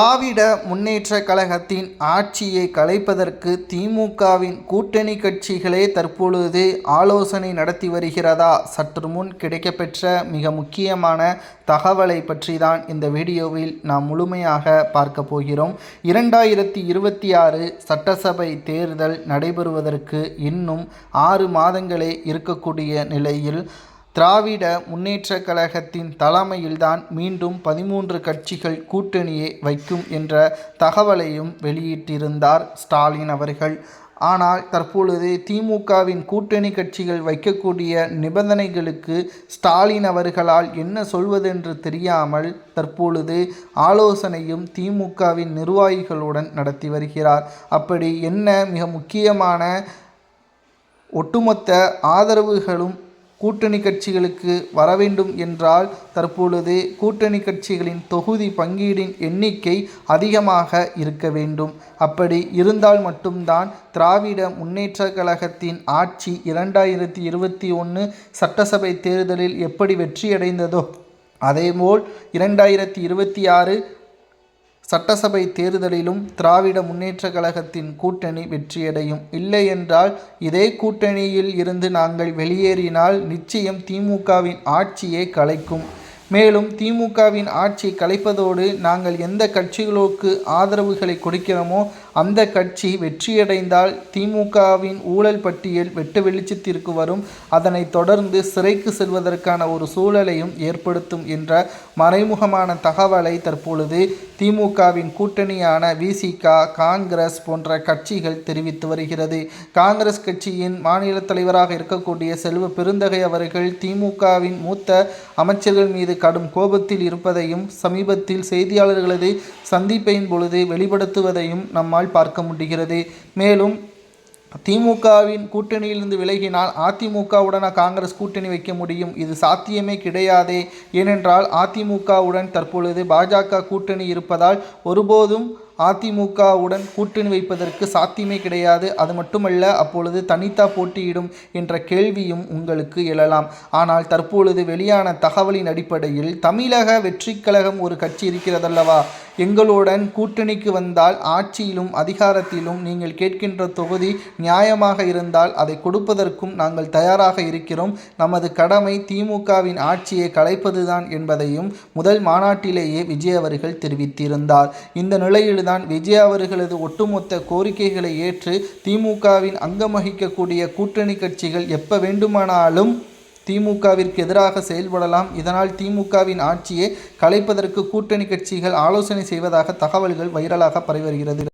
திராவிட முன்னேற்ற கழகத்தின் ஆட்சியை கலைப்பதற்கு திமுகவின் கூட்டணி கட்சிகளே தற்பொழுது ஆலோசனை நடத்தி வருகிறதா? சற்று முன் கிடைக்கப்பெற்ற மிக முக்கியமான தகவலை பற்றி தான் இந்த வீடியோவில் நாம் முழுமையாக பார்க்க போகிறோம். இரண்டாயிரத்தி இருபத்தி ஆறு சட்டசபை தேர்தல் நடைபெறுவதற்கு இன்னும் ஆறு மாதங்களே இருக்கக்கூடிய நிலையில் திராவிட முன்னேற்ற கழகத்தின் தலைமையில்தான் மீண்டும் பதிமூன்று கட்சிகள் கூட்டணியை வைக்கும் என்ற தகவலையும் வெளியிட்டிருந்தார் ஸ்டாலின் அவர்கள். ஆனால் தற்பொழுது திமுகவின் கூட்டணி கட்சிகள் வைக்கக்கூடிய நிபந்தனைகளுக்கு ஸ்டாலின் அவர்களால் என்ன சொல்வதென்று தெரியாமல் தற்பொழுது ஆலோசனையும் திமுகவின் நிர்வாகிகளுடன் நடத்தி வருகிறார். அப்படி என்ன மிக முக்கியமான ஒட்டுமொத்த ஆதரவுகளும் கூட்டணி கட்சிகளுக்கு வர வேண்டும் என்றால் தற்பொழுது கூட்டணி கட்சிகளின் தொகுதி பங்கீடின் எண்ணிக்கை அதிகமாக இருக்க வேண்டும். அப்படி இருந்தால் மட்டும்தான் திராவிட முன்னேற்ற கழகத்தின் ஆட்சி இரண்டாயிரத்தி இருபத்தி ஒன்று சட்டசபை தேர்தலில் எப்படி வெற்றியடைந்ததோ அதேபோல் இரண்டாயிரத்தி இருபத்தி ஆறு சட்டசபை தேர்தலிலும் திராவிட முன்னேற்ற கழகத்தின் கூட்டணி வெற்றியடையும். இல்லை என்றால் இதே கூட்டணியில் இருந்து நாங்கள் வெளியேறினால் நிச்சயம் திமுகவின் ஆட்சியை கலைக்கும். மேலும் திமுகவின் ஆட்சியை கலைப்பதோடு நாங்கள் எந்த கட்சிகளுக்கு ஆதரவுகளை கொடுக்கிறோமோ அந்த கட்சி வெற்றியடைந்தால் திமுகவின் ஊழல் பட்டியல் வெட்டு வெளிச்சத்திற்கு வரும். அதனைத் தொடர்ந்து சிறைக்கு செல்வதற்கான ஒரு சூழலையும் ஏற்படுத்தும் என்ற மறைமுகமான தகவலை தற்பொழுது திமுகவின் கூட்டணியான விசிக காங்கிரஸ் போன்ற கட்சிகள் தெரிவித்து வருகிறது. காங்கிரஸ் கட்சியின் மாநில தலைவராக இருக்கக்கூடிய செல்வ பெருந்தகை அவர்கள் திமுகவின் மூத்த அமைச்சர்கள் மீது கடும் கோபத்தில் இருப்பதையும் சமீபத்தில் செய்தியாளர்களது சந்திப்பையின் பொழுது வெளிப்படுத்துவதையும் நம்மால் பார்க்க முடிகிறது. மேலும் திமுகவின் கூட்டணியிலிருந்து விலகினால் அதிமுகவுடன் காங்கிரஸ் கூட்டணி வைக்க முடியும். இது சாத்தியமே கிடையாதே. ஏனென்றால் அதிமுகவுடன் தற்பொழுது பாஜக கூட்டணி இருப்பதால் ஒருபோதும் அதிமுகவுடன் கூட்டணி வைப்பதற்கு சாத்தியமே கிடையாது. அது மட்டுமல்ல அப்பொழுது தனித்தா போட்டியிடும் என்ற கேள்வியும் உங்களுக்கு எழலாம். ஆனால் தற்பொழுது வெளியான தகவலின் அடிப்படையில் தமிழக வெற்றி கழகம் ஒரு கட்சி இருக்கிறதல்லவா? எங்களுடன் கூட்டணிக்கு வந்தால் ஆட்சியிலும் அதிகாரத்திலும் நீங்கள் கேட்கின்ற தொகுதி நியாயமாக இருந்தால் அதை கொடுப்பதற்கும் நாங்கள் தயாராக இருக்கிறோம். நமது கடமை திமுகவின் ஆட்சியை கலைப்பதுதான் என்பதையும் முதல் மாநாட்டிலேயே விஜய் அவர்கள் தெரிவித்திருந்தார். இந்த நிலையில் தான் விஜய் அவர்களது ஒட்டுமொத்த கோரிக்கைகளை ஏற்று திமுகவின் அங்கம் வகிக்கக்கூடிய கூட்டணி கட்சிகள் எப்ப வேண்டுமானாலும் திமுகவிற்கு எதிராக செயல்படலாம். இதனால் திமுகவின் ஆட்சியை கலைப்பதற்கு கூட்டணி கட்சிகள் ஆலோசனை செய்வதாக தகவல்கள் வைரலாக பரவி வருகிறது.